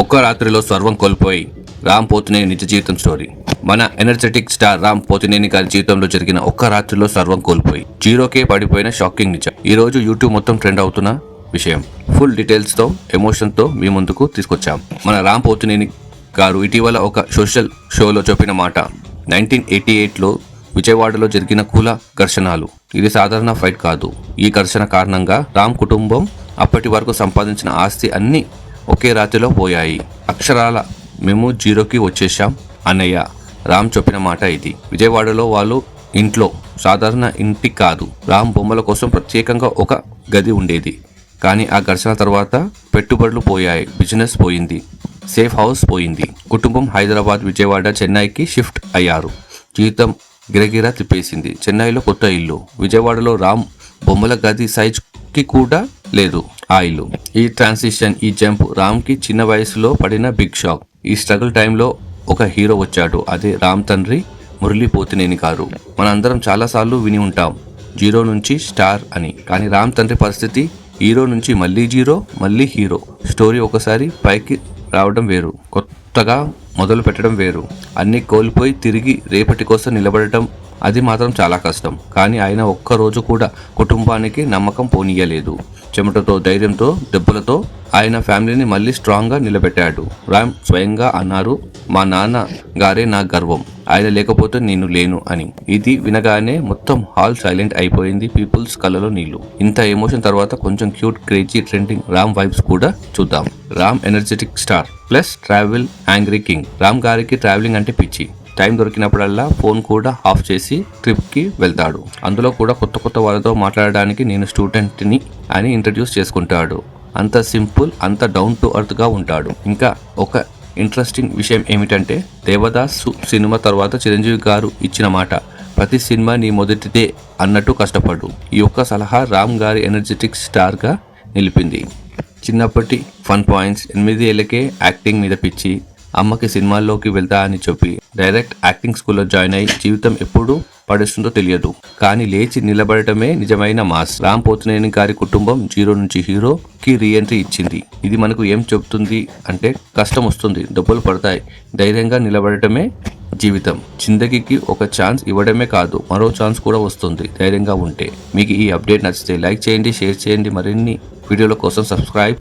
ఒక్క రాత్రిలో సర్వం కోల్పోయి రామ్ పోతినేని నిజ జీవితం స్టోరీ. మన ఎనర్జెటిక్ స్టార్ రామ్ పోతినేని గారి జీవితంలో జరిగిన ఒక్క రాత్రిలో సర్వం కోల్పోయి జీరోకే పడిపోయిన షాకింగ్ నిజం. ఈ రోజు యూట్యూబ్ మొత్తం ట్రెండ్ అవుతున్న విషయం. ఫుల్ డీటెయిల్స్తో ఎమోషన్తో మీ ముందుకు తీసుకొచ్చాం. మన రామ్ పోతినేని గారు ఇటీవల ఒక సోషల్ షోలో చెప్పిన మాట. నైన్టీన్ ఎయిటీ ఎయిట్లో విజయవాడలో జరిగిన కుల ఘర్షణలు. ఇది సాధారణ ఫైట్ కాదు. ఈ ఘర్షణ కారణంగా రామ్ కుటుంబం అప్పటి వరకు సంపాదించిన ఆస్తి అన్ని ఒకే రాత్రిలో పోయాయి. అక్షరాల మేము జీరోకి వచ్చేసాం అన్నయ్య రామ్ చెప్పిన మాట ఇది. విజయవాడలో వాళ్ళు ఇంట్లో సాధారణ ఇంటి కాదు. రామ్ బొమ్మల కోసం ప్రత్యేకంగా ఒక గది ఉండేది. కానీ ఆ ఘర్షణ తర్వాత పెట్టుబడులు పోయాయి. బిజినెస్ పోయింది. సేఫ్ హౌస్ పోయింది. కుటుంబం హైదరాబాద్ విజయవాడ చెన్నైకి షిఫ్ట్ అయ్యారు. జీవితం గిరగిరా తిప్పేసింది. చెన్నైలో కొత్త ఇల్లు. విజయవాడలో రామ్ బొమ్మల గది సైజ్కి కూడా లేదు. ఆ ఈ ట్రాన్సిషన్ ఈ జంప్ రామ్కి చిన్న వయసులో పడిన బిగ్ షాక్. ఈ స్ట్రగుల్ టైంలో ఒక హీరో వచ్చాడు. అదే రామ్ తండ్రి మురళీ పోతినేని గారు. మనందరం చాలాసార్లు విని ఉంటాం. జీరో నుంచి స్టార్ అని. కానీ రామ్ తండ్రి పరిస్థితి హీరో నుంచి మళ్ళీ జీరో మళ్ళీ హీరో. స్టోరీ ఒకసారి పైకి రావడం వేరు. కొత్తగా మొదలు పెట్టడం వేరు. అన్ని కోల్పోయి తిరిగి రేపటి కోసం నిలబడటం అది మాత్రం చాలా కష్టం. కానీ ఆయన ఒక్క రోజు కూడా కుటుంబానికి నమ్మకం పోనీయలేదు. చెమటతో ధైర్యంతో దెబ్బలతో ఆయన ఫ్యామిలీని మళ్ళీ స్ట్రాంగ్గా నిలబెట్టాడు. రామ్ స్వయంగా అన్నారు మా నాన్న గారే నా గర్వం. ఆయన లేకపోతే నేను లేను అని. ఇది వినగానే మొత్తం హాల్ సైలెంట్ అయిపోయింది. పీపుల్స్ కళ్ళలో నీళ్ళు. ఇంత ఎమోషన్ తర్వాత కొంచెం cute crazy trending Ram vibes కూడా చూద్దాం. Ram energetic star plus travel angry king. Ram గారికి ట్రావెలింగ్ అంటే పిచ్చి. టైం దొరికినప్పుడల్లా ఫోన్ కూడా ఆఫ్ చేసి ట్రిప్కి వెళ్తాడు. అందులో కూడా కొత్త కొత్త వాళ్ళతో మాట్లాడడానికి నేను స్టూడెంట్ని అని ఇంట్రడ్యూస్ చేసుకుంటాడు. అంత సింపుల్ అంత డౌన్ టు అర్త్గా ఉంటాడు. ఇంకా ఒక ఇంట్రెస్టింగ్ విషయం ఏమిటంటే దేవదాస్ సినిమా తర్వాత చిరంజీవి గారు ఇచ్చిన మాట ప్రతి సినిమా నీ మొదటిదే అన్నట్టు కష్టపడు. ఈ ఒక్క సలహా రామ్ గారి ఎనర్జెటిక్ స్టార్గా నిలిపింది. చిన్నప్పటి ఫన్ పాయింట్స్ ఎనిమిది ఏళ్ళకే యాక్టింగ్ మీద పిచ్చి అమ్మకి సినిమాల్లోకి వెళ్తా అని చెప్పి డైరెక్ట్ యాక్టింగ్ స్కూల్లో జాయిన్ అయి జీవితం ఎప్పుడు పడేస్తుందో తెలియదు. కానీ లేచి నిలబడటమే నిజమైన మాస్. రామ్ పోతినేని గారి కుటుంబం జీరో నుంచి హీరోకి రీఎంట్రీ ఇచ్చింది. ఇది మనకు ఏం చెప్తుంది అంటే కష్టం వస్తుంది డబ్బులు పడతాయి ధైర్యంగా నిలబడటమే జీవితం. జిందగీకి ఒక ఛాన్స్ ఇవ్వడమే కాదు మరో ఛాన్స్ కూడా వస్తుంది ధైర్యంగా ఉంటే. మీకు ఈ అప్డేట్ నచ్చితే లైక్ చేయండి షేర్ చేయండి. మరిన్ని వీడియోల కోసం సబ్స్క్రైబ్